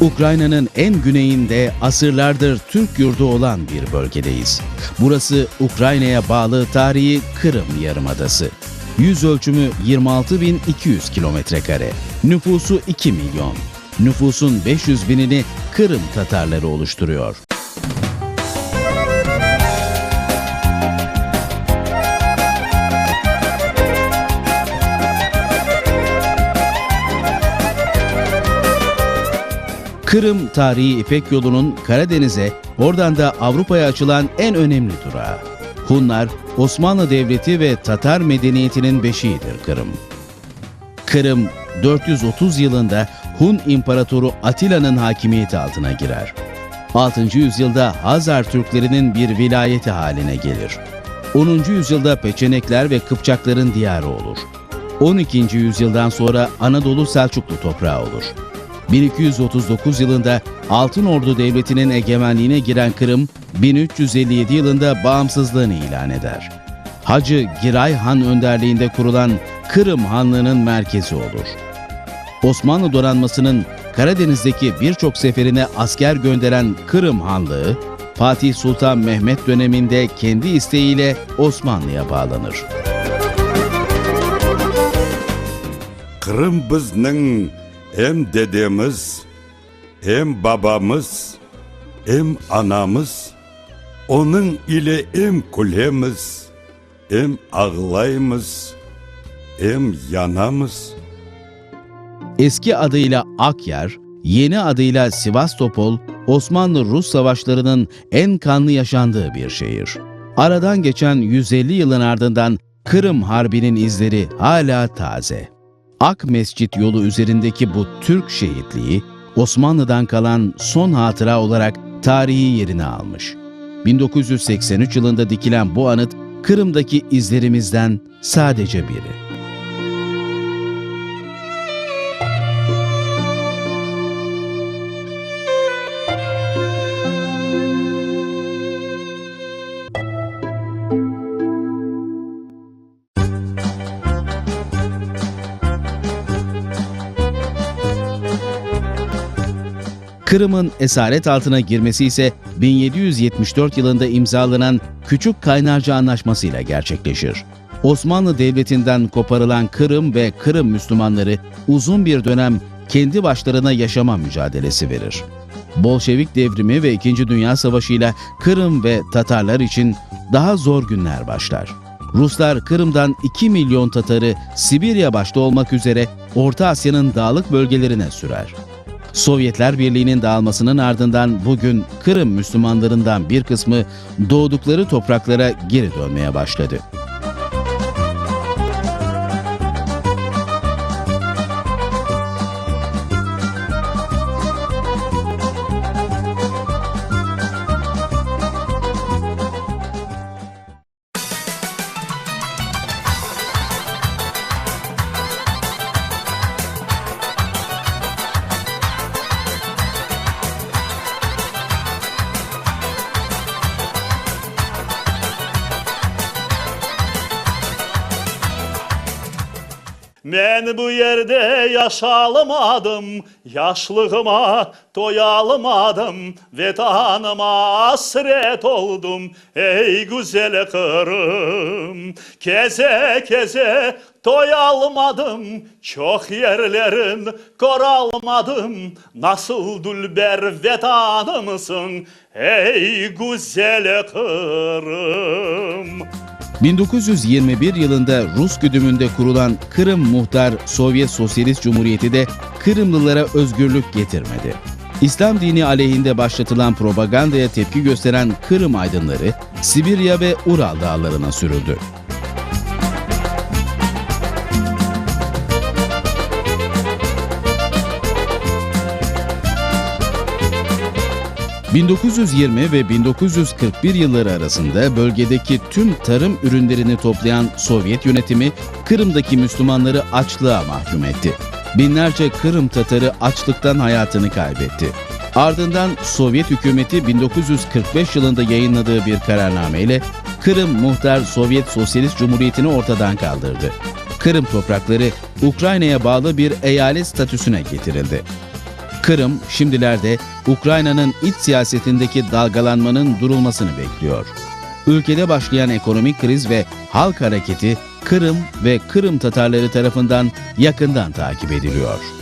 Ukrayna'nın en güneyinde asırlardır Türk yurdu olan bir bölgedeyiz. Burası Ukrayna'ya bağlı tarihi Kırım Yarımadası. Yüz ölçümü 26.200 kilometre kare. Nüfusu 2 milyon. Nüfusun 500 binini Kırım Tatarları oluşturuyor. Kırım tarihi İpek yolunun Karadeniz'e, oradan da Avrupa'ya açılan en önemli durağı. Hunlar, Osmanlı Devleti ve Tatar medeniyetinin beşiğidir Kırım. Kırım 430 yılında Hun İmparatoru Atilla'nın hakimiyeti altına girer. 6. yüzyılda Hazar Türklerinin bir vilayeti haline gelir. 10. yüzyılda Peçenekler ve Kıpçakların diyarı olur. 12. yüzyıldan sonra Anadolu Selçuklu toprağı olur. 1239 yılında Altın Ordu Devleti'nin egemenliğine giren Kırım, 1357 yılında bağımsızlığını ilan eder. Hacı Giray Han önderliğinde kurulan Kırım Hanlığı'nın merkezi olur. Osmanlı donanmasının Karadeniz'deki birçok seferine asker gönderen Kırım Hanlığı, Fatih Sultan Mehmet döneminde kendi isteğiyle Osmanlı'ya bağlanır. Kırım bizning hem dedemiz, hem babamız, hem anamız. Onun ile hem kulemiz, hem ağlayımız, hem yanamız. Eski adıyla Akyar, yeni adıyla Sivastopol, Osmanlı-Rus savaşlarının en kanlı yaşandığı bir şehir. Aradan geçen 150 yılın ardından Kırım Harbi'nin izleri hala taze. Ak Mescit yolu üzerindeki bu Türk şehitliği, Osmanlı'dan kalan son hatıra olarak tarihi yerini almış. 1983 yılında dikilen bu anıt, Kırım'daki izlerimizden sadece biri. Kırım'ın esaret altına girmesi ise 1774 yılında imzalanan Küçük Kaynarca Anlaşması ile gerçekleşir. Osmanlı Devleti'nden koparılan Kırım ve Kırım Müslümanları uzun bir dönem kendi başlarına yaşama mücadelesi verir. Bolşevik devrimi ve İkinci Dünya Savaşı ile Kırım ve Tatarlar için daha zor günler başlar. Ruslar Kırım'dan 2 milyon Tatarı Sibirya başta olmak üzere Orta Asya'nın dağlık bölgelerine sürer. Sovyetler Birliği'nin dağılmasının ardından bugün Kırım Müslümanlarından bir kısmı doğdukları topraklara geri dönmeye başladı. Ben bu yerde yaşalmadım, yaşlığıma doyalmadım, vetanıma hasret oldum, ey güzel Kırım. Keze keze doyalmadım, çok yerlerin koralmadım, nasıl dülber vetanımsın, ey güzel Kırım. 1921 yılında Rus güdümünde kurulan Kırım Muhtar Sovyet Sosyalist Cumhuriyeti de Kırımlılara özgürlük getirmedi. İslam dini aleyhinde başlatılan propagandaya tepki gösteren Kırım aydınları Sibirya ve Ural dağlarına sürüldü. ...1920 ve 1941 yılları arasında bölgedeki tüm tarım ürünlerini toplayan Sovyet yönetimi... ...Kırım'daki Müslümanları açlığa mahkum etti. Binlerce Kırım Tatarı açlıktan hayatını kaybetti. Ardından Sovyet hükümeti 1945 yılında yayınladığı bir kararnameyle Kırım Muhtar Sovyet Sosyalist Cumhuriyeti'ni ortadan kaldırdı. Kırım toprakları Ukrayna'ya bağlı bir eyalet statüsüne getirildi. Kırım şimdilerde Ukrayna'nın iç siyasetindeki dalgalanmanın durulmasını bekliyor. Ülkede başlayan ekonomik kriz ve halk hareketi Kırım ve Kırım Tatarları tarafından yakından takip ediliyor.